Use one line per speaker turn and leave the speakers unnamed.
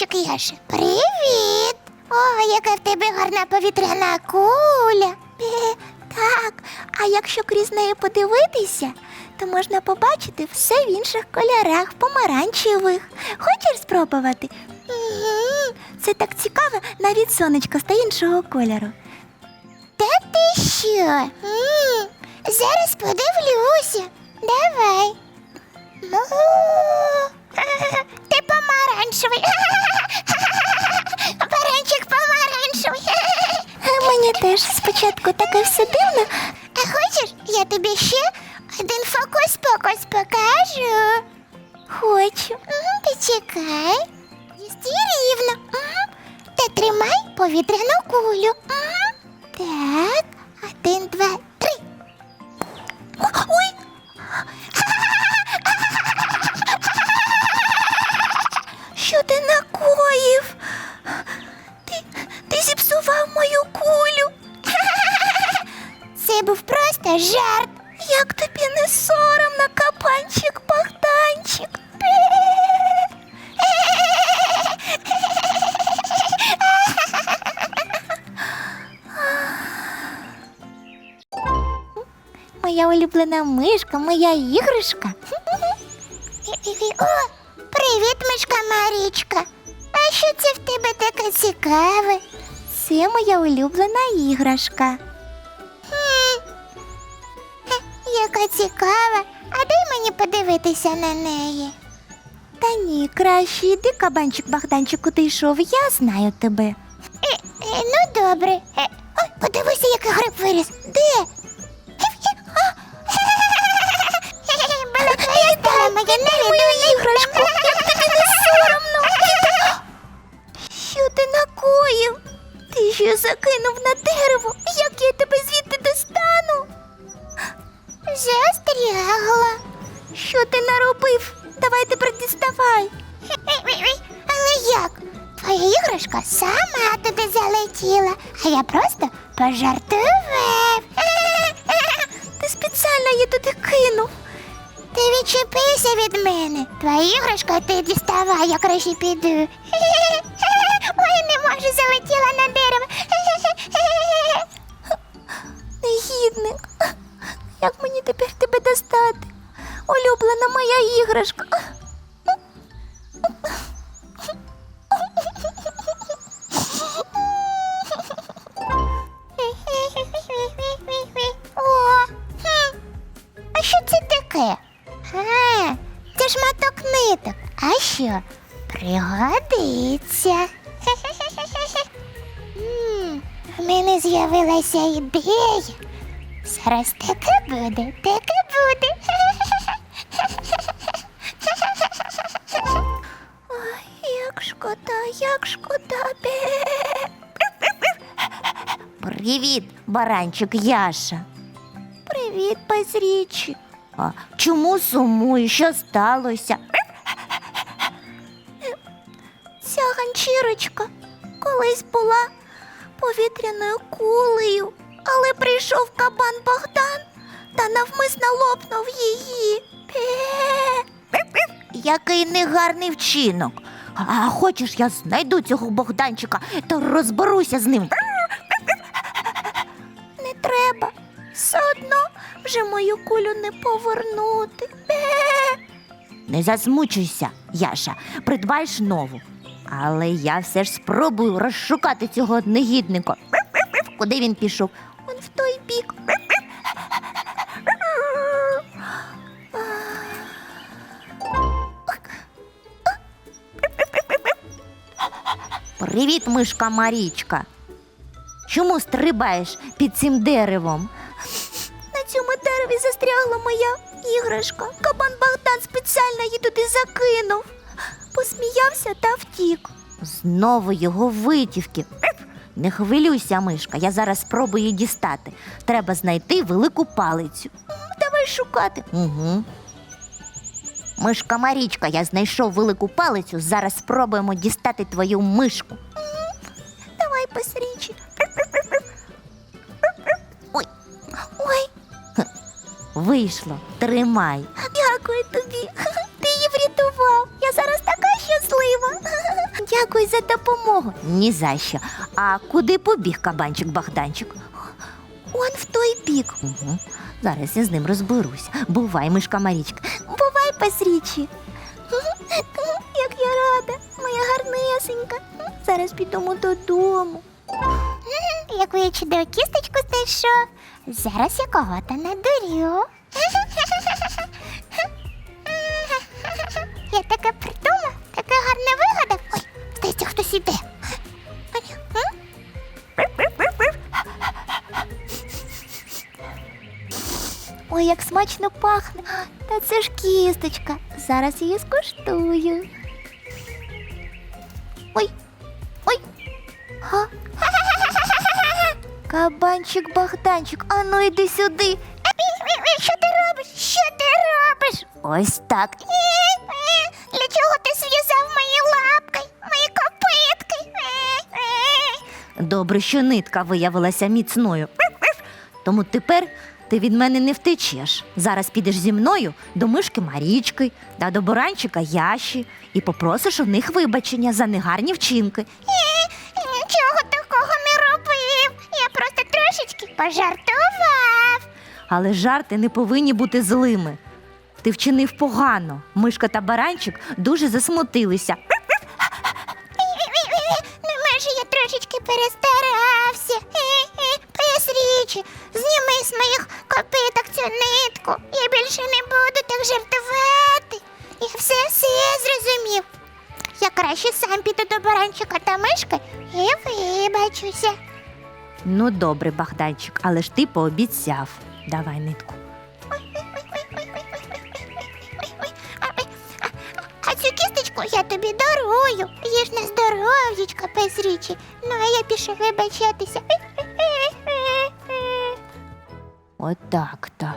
Яша, привіт! О, яка в тебе гарна повітряна куля. Так, а якщо крізь неї подивитися, то можна побачити все в інших кольорах, помаранчевих. Хочеш спробувати? Це так цікаво, навіть сонечко стає іншого кольору. Та ти що? Зараз подивлюся. Давай. Спочатку таке все дивно. А хочеш, я тобі ще один фокус-покус покажу. Хочу. Угу, Ти чекай. Стій рівно. Угу. Та тримай повітряну кулю. Угу. Так, один, два, улюблена мишка, моя іграшка. О, привіт, мишка Марічка. А що це в тебе таке цікаве? Це моя улюблена іграшка. Хм. Яка цікава. А дай мені подивитися на неї. Та ні, краще йди, кабанчик Богданчик, куди йшов, я знаю тебе. Е, е, ну добре. Е, ой, подивися, який гриб виріс. Де? Застрягла. Що ти наробив? Давай тепер діставай. Але як? Твоя іграшка сама туди залетіла, а я просто пожартував. Ти спеціально її туди кинув. Ти відчепися від мене. Твоя іграшка ти діставай, я краще піду. Ой, не можу, залетіла на дерево. Негідник. Достати? Улюблена моя іграшка. О, хм. А що це таке? А, це шматок ниток. А що? Пригодиться. М, В мене з'явилася ідея. Зараз таке буде, таке буде. Ой, як шкода, як шкода.
Привіт, баранчик Яша.
Привіт, безрічі.
А чому сумую? Що сталося?
Ця ганчірочка колись була повітряною кулею, але прийшов кабан Богдан та навмисно лопнув її.
Який негарний вчинок. А хочеш, я знайду цього Богданчика та розберуся з ним.
Не треба. Все одно вже мою кулю не повернути.
Не засмучуйся, Яша, придбаєш нову. Але я все ж спробую розшукати цього негідника. Куди він пішов? Привіт, мишка Марічка. Чому стрибаєш під цим деревом?
На цьому дереві застрягла моя іграшка. Кабан Богдан спеціально її туди закинув. Посміявся та втік.
Знову його витівки. Не хвилюйся, мишка, я зараз спробую дістати. Треба знайти велику палицю.
Давай шукати.
Угу. Мишка Марічка, я знайшов велику палицю. Зараз спробуємо дістати твою мишку.
Давай посрічі.
Ой,
Ой,
вийшло. Тримай.
дякую тобі. Ти її врятував. Я зараз така щаслива. Дякую за допомогу.
Ні за що. А куди побіг кабанчик Богданчик?
Он в той бік.
Угу. Зараз я з ним розберусь. Бувай, мишка Марічка.
Бувай песрічі. Як я рада, моя гарнесенька. Зараз підемо додому. Яку я чудову кісточку знайшов. Зараз я кого-то надурю. Я таке смачно пахне. Та це ж кісточка. Зараз її скуштую. Ой. Ой. Га. Кабанчик Богданчик, а ну йди сюди. Що ти робиш? Що ти робиш?
Ось так.
Для чого ти зв'язав мої лапки, мої копитки?
Добре, що нитка виявилася міцною. Тому тепер ти від мене не втечеш. Зараз підеш зі мною до мишки Марічки та до буранчика Яші і попросиш у них вибачення за негарні вчинки.
Нічого такого не робив. Я просто трошечки пожартував.
Але жарти не повинні бути злими. Ти вчинив погано. Мишка та баранчик дуже засмутилися.
Ну, може, я трошечки перестарався. Песрічі, зніми з моїх копиток цю нитку. Я більше не буду так жартувати. Я все все зрозумів. Я краще сам піду до баранчика та мишки і вибачуся.
Ну, добре, Богданчик, але ж ти пообіцяв. Давай нитку.
А, цю кісточку я тобі дарую. Їж на здоров'ячка, песрічі. Ну, а я пішов вибачатися.
Отак то.